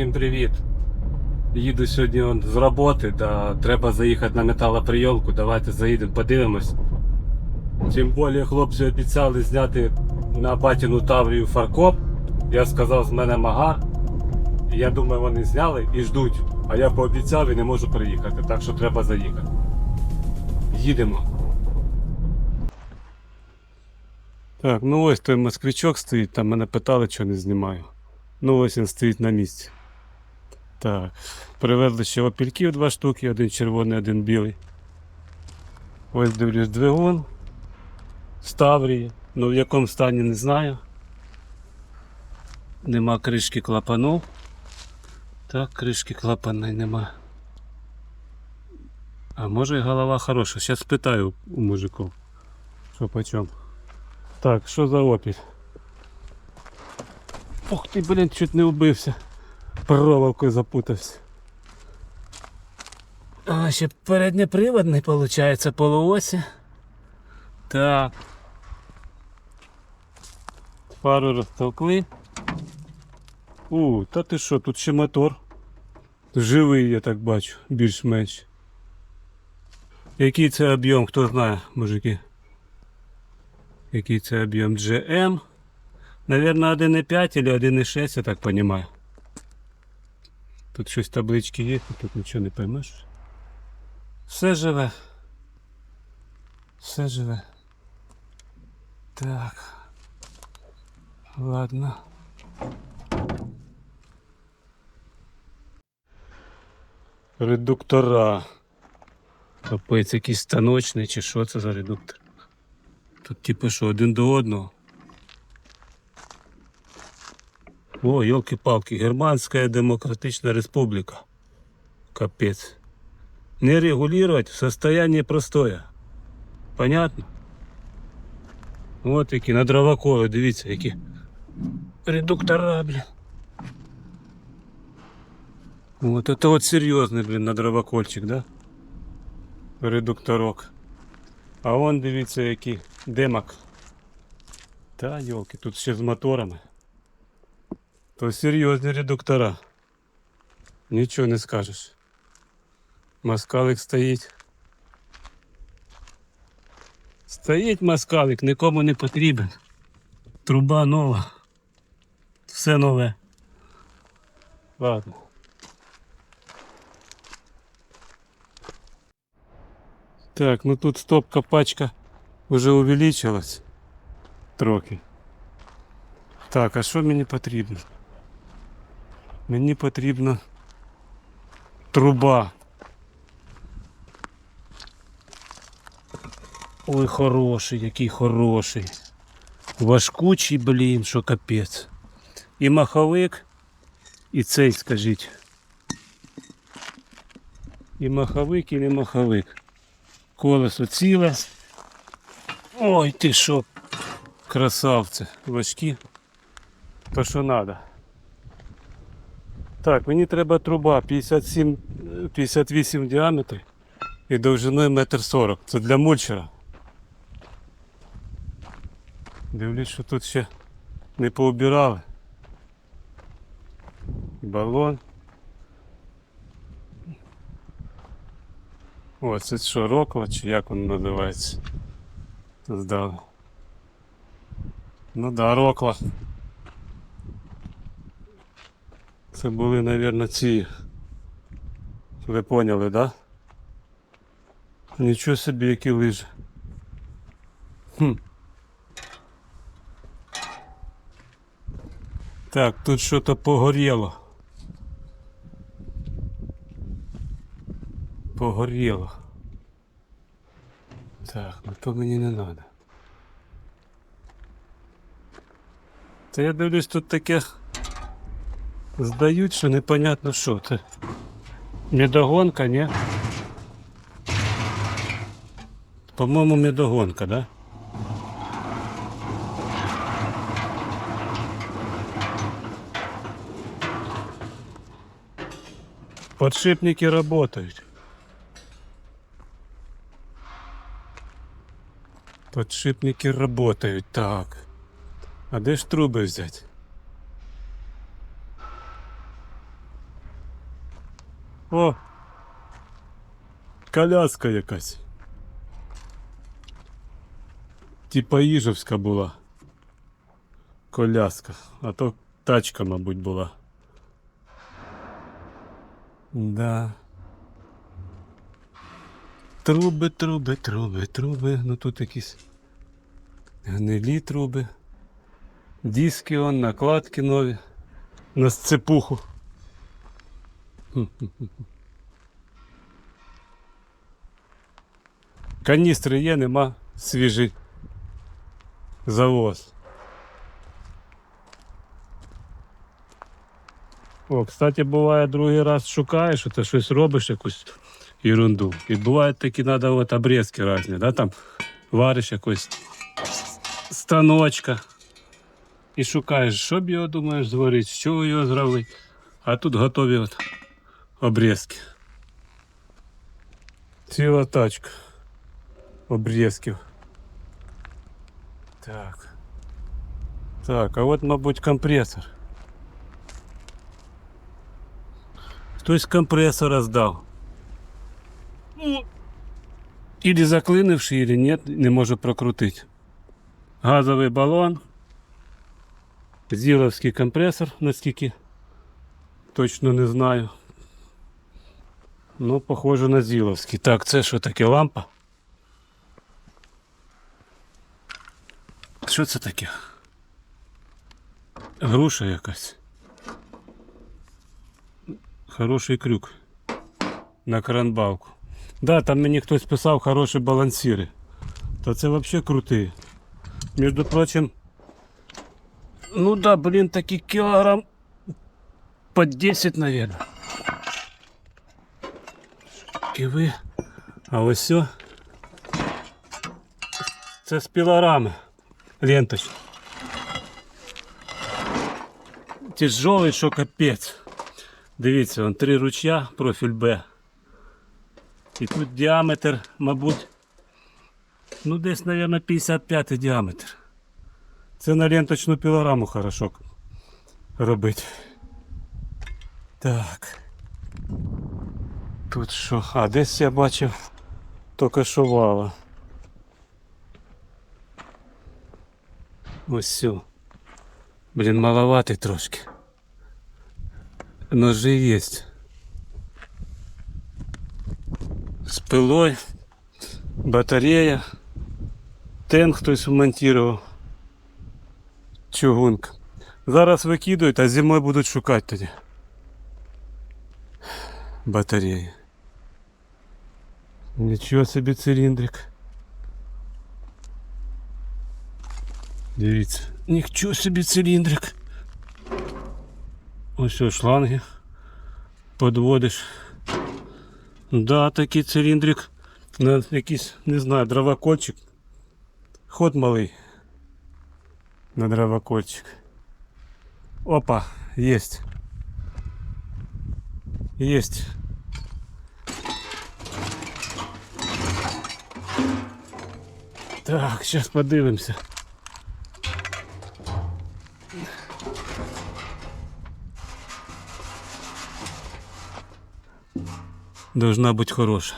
Всім привіт! Їду сьогодні з роботи, та треба заїхати на металоприйомку. Давайте заїдемо, подивимось. Тим більше хлопці обіцяли зняти на батіну Таврію фаркоп. Я сказав, з мене мага. Я думаю, вони зняли і ждуть. А я пообіцяв і не можу приїхати, так що треба заїхати. Їдемо. Так, ну ось той москвичок стоїть, там мене питали, що не знімаю. Ну ось він стоїть на місці. Так. Привезли ще опільків два штуки, один червоний, один білий. Ось дивлюсь двигун. Ставрії. Ну в якому стані не знаю. Нема кришки клапанов. Так, кришки клапана нема. А може і голова хороша. Зараз питаю у мужиків. Що по чому. Так, що за опіль? Ух ти, блін, чуть не вбився. Проволокою запутався. А, ще переднеприводний, виходить, полуосі. Так. Пару розтолкли. У, та ти що, тут ще мотор. Живий, я так бачу, більш-менш. Який це об'єм, хто знає, мужики? Який це об'єм GM? Наверное, 1,5 или 1,6, я так понимаю. Тут щось таблички є, тут нічого не поймеш. Все живе. Все живе. Так. Ладно. Редуктора. Капець, якийсь станочний чи що це за редуктор? Тут типу що, один до одного. О, елки-палки, Германская Демократичная Республика. Капец. Не регулировать в состоянии простое. Понятно? Вот які на дровоколі, дивіться, які редуктора, блін. Вот это вот серьезный, блин, на дровокольчик, да? Редукторок. А вон дивіться, який демак. Та, йолки, тут ще з моторами. То серйозні редуктора. Нічого не скажеш. Маскалик стоїть. Стоїть маскалик, нікому не потрібен. Труба нова. Все нове. Ладно. Так, ну тут стопка пачка вже увеличилась трохи. Так, а що мені потрібно? Мені потрібна труба. Ой, хороший, який хороший. Важкучий, блін, що капець. І маховик, і цей, скажіть. І маховик, і не маховик. Колесо ціле. Ой, ти що, красавці, важкі. То що треба. Так, мені треба труба 57, е, 58 в діаметрі і довжиною 1,40 м. Це для мульчера. Дивлюсь, що тут ще не поубирали. Балон. О, це що, рокла чи як воно називається? Здали. Ну да, рокла. Це були, мабуть, ці. Ви поняли, да? Нічого собі, які лижі. Хм. Так, тут що-то погоріло. Погоріло. Так, ну то мені не треба. Та я дивлюсь, тут таке здають, що непонятно що це. Медогонка, ні? По-моєму, медогонка, да? Подшипники работают. Подшипники работают. Так. А де ж труби взяти? О! Коляска якась. Типа Іжевська була. Коляска. А то тачка, мабуть, була. Да. Труби, труби, труби, труби. Ну тут якісь гнилі труби. Диски он, накладки нові. На сцепуху. Каністри є, нема свіжий завоз. О, кстати, буває другий раз шукаєш, ти щось робиш якусь ерунду. І буває такі треба от обрізки різні, да? там вариш якось станочка. І шукаєш, що б його думаєш зварити, з чого його зробити. А тут готові от обрізки. Ціла тачка обрізків. Так. Так, а от, мабуть, компресор. Хтось компресора здав. Ну, Или заклинивший, или нет, не можу прокрутити. Газовий балон. Зіловський компресор, наскільки точно не знаю. Ну, похоже на Зіловський. Так, це що таке лампа? Що це таке? Груша якась. Хороший крюк на кранбалку. Да, там мені хтось писав хороші балансири. Та це вообще круті. Між прочим, ну да, блин, такі кілограм по 10, наверное. Ви. А ось все. Це з пілорами. Ленточка. Тяжелий, що капець. Дивіться, вон три ручя, профіль Б. І тут діаметр, мабуть, ну десь, мабуть, 55 діаметр. Це на ленточну пілораму хорошо робити. Так. Тут що? А, десь я бачив тільки що вала. Ось все. Блін, маловатий трошки. Ножи есть. З пилой, батарея. Тен хтось вмонтував. Чугунка. Зараз викидують, а зимою будуть шукати тоді. Батареї. Нічого собі циліндрик. Дивіться. Нічого собі циліндрик. Ось ось шланги. Подводиш. Да, такий циліндрик. На якийсь, не знаю, дровокольчик. Ход малий. На дровокольчик. Опа, есть. Есть. Так, сейчас подивимося. Должна бути хороша.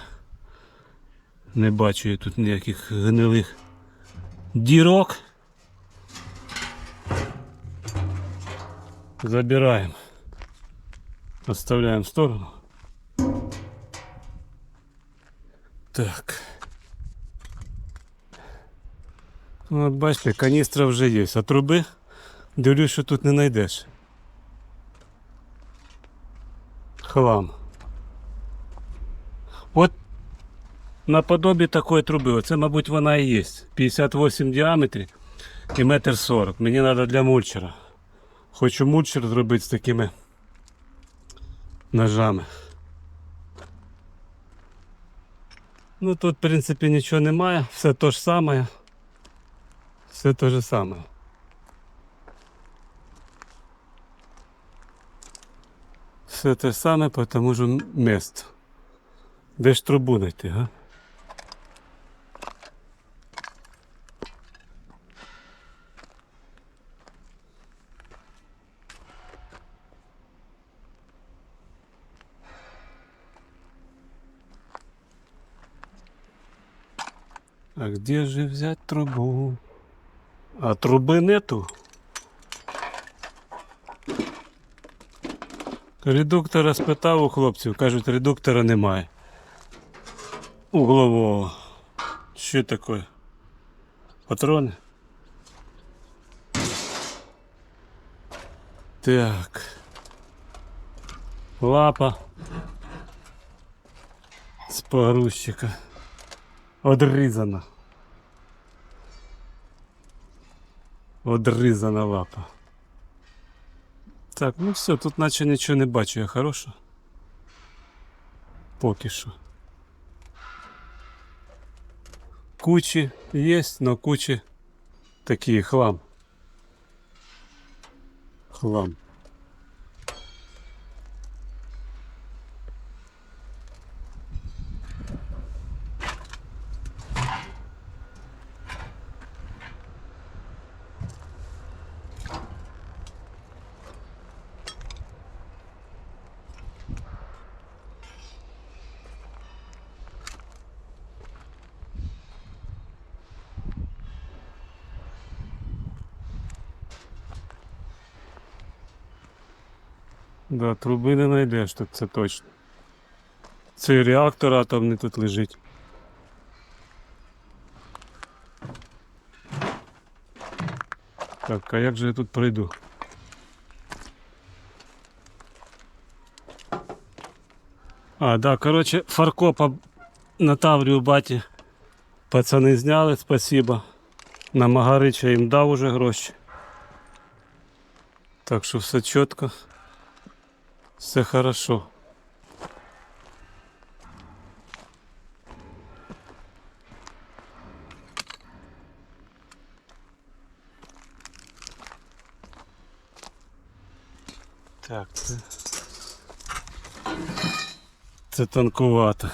Не бачу я тут ніяких гнилих дірок. Забираємо. Оставляємо в сторону. Так. Ну, от бачите, каністра вже є, а труби дивлюсь, що тут не знайдеш. Хлам. От наподобі такої труби, оце, мабуть, вона і є. 58 в діаметрі і метр 40. Мені треба для мульчера. Хочу мульчер зробити з такими ножами. Ну тут, в принципі, нічого немає, все те ж саме все то же самое? Все те саме по тому ж місту. Де ж трубу знайти, га? А где же взять трубу? А труби нету. Редуктора спитав у хлопців, кажуть, редуктора немає. Углового. Що таке? Патрони? Так. Лапа. З погрузчика. Одрізана. Одрізана лапа. Так, ну все, тут наче нічого не бачу, я хороша. Поки що. Кучі є, но кучі такі хлам. Хлам. Да, труби не знайдеш тут, це точно. Цей реактор атомний тут лежить. Так, а як же я тут пройду? А, да, короче, фаркопа на Таврію баті. Пацани зняли, спасибо. На Магарича їм дав уже гроші. Так що все чітко. Все хорошо. Так, це. Це тонкувато.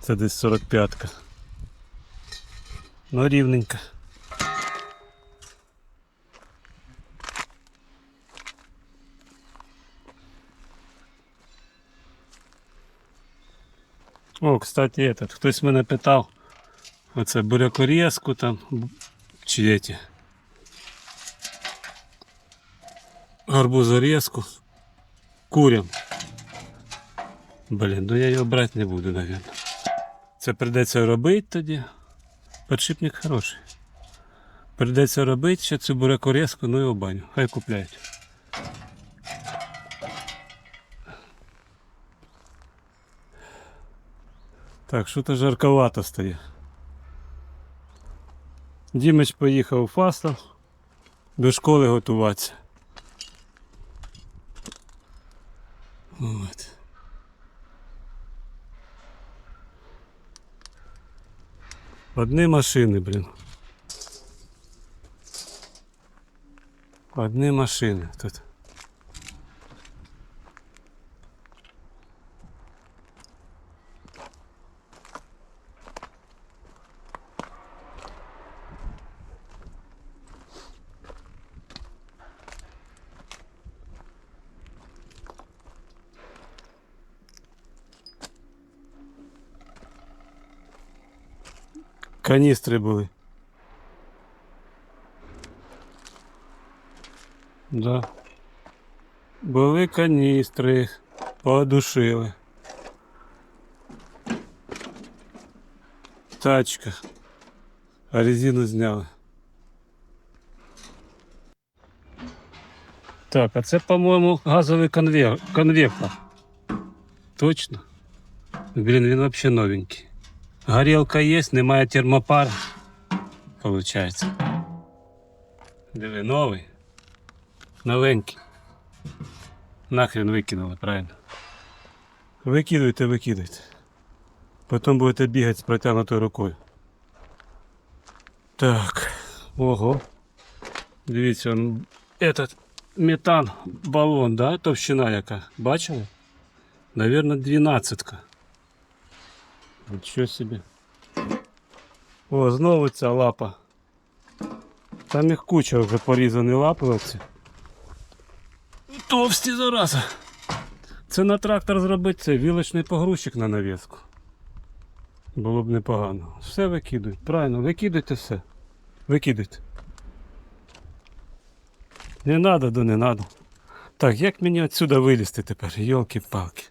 Це десь 45-ка. Ну рівненько. О, кстати, этот, хтось мене питав. Оце бурякорізку там. Чи эти. Гарбузорізку. Курям. Блін, ну я його брати не буду, навіть. Це прийдеться робити тоді. Подшипник хороший. Прийдеться робити ще цю бурякорізку, ну і в баню. Хай купляють. Так, що то жарковато стає. Дімич поїхав у Фастов до школи готуватися. От. Одні машини, блін. Одні машини тут. Каністри були. Да. Були каністри, подушили. Тачка. А резину зняли. Так, а це, по-моєму, газовий конвер... конвектор. Точно? Блін, він взагалі новенький. Горілка є, немає термопар. Получається. Диви, новий. Новенький. Нахрен викинули, правильно. Викидуйте, викидуйте. Потім будете бігати з протягнутою рукою. Так. Ого. Дивіться, он, этот метан балон, да? Товщина яка. Бачили? Наверное, двенадцатка. Нічого собі. О, знову ця лапа. Там їх куча вже порізані лапи оці. Товсті зараза. Це на трактор зробити це вілочний погрузчик на навіску. Було б непогано. Все викидують. Правильно, викидуйте все. Викидуйте. Не надо, да не надо. Так, як мені отсюда вилізти тепер? Йолки-палки.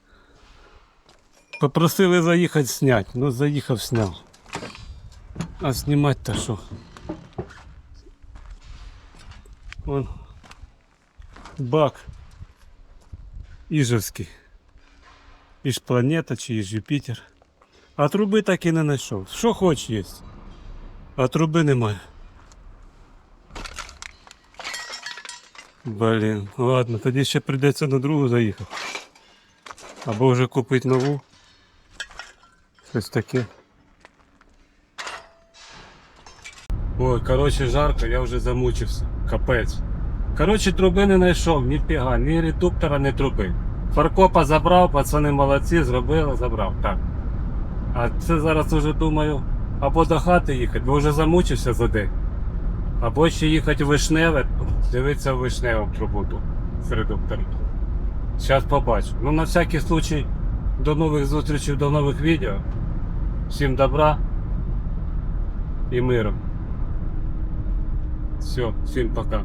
Попросили заїхати снять. Ну заїхав сняв. А знімати то що? Вон. Бак. Іжевський. Іж планета чи іж Юпітер. А труби так і не знайшов. Що хоч є. А труби немає. Блін, ладно, тоді ще прийдеться на другу заїхати. Або вже купити нову. Щось таке. Ой, коротше, жарко, я вже замучився. Капець. Коротше, труби не знайшов, ні фіга, ні редуктора, ні труби. Фаркопа забрав, пацани молодці, зробили, забрав. Так. А це зараз уже думаю, або до хати їхати, бо вже замучився за день. Або ще їхати в вишневе, дивитися в вишневу трубу з редуктором. Зараз побачу. Ну на всякий случай, до нових зустрічей, до нових відео. Всім добра і миру. Все, всім пока.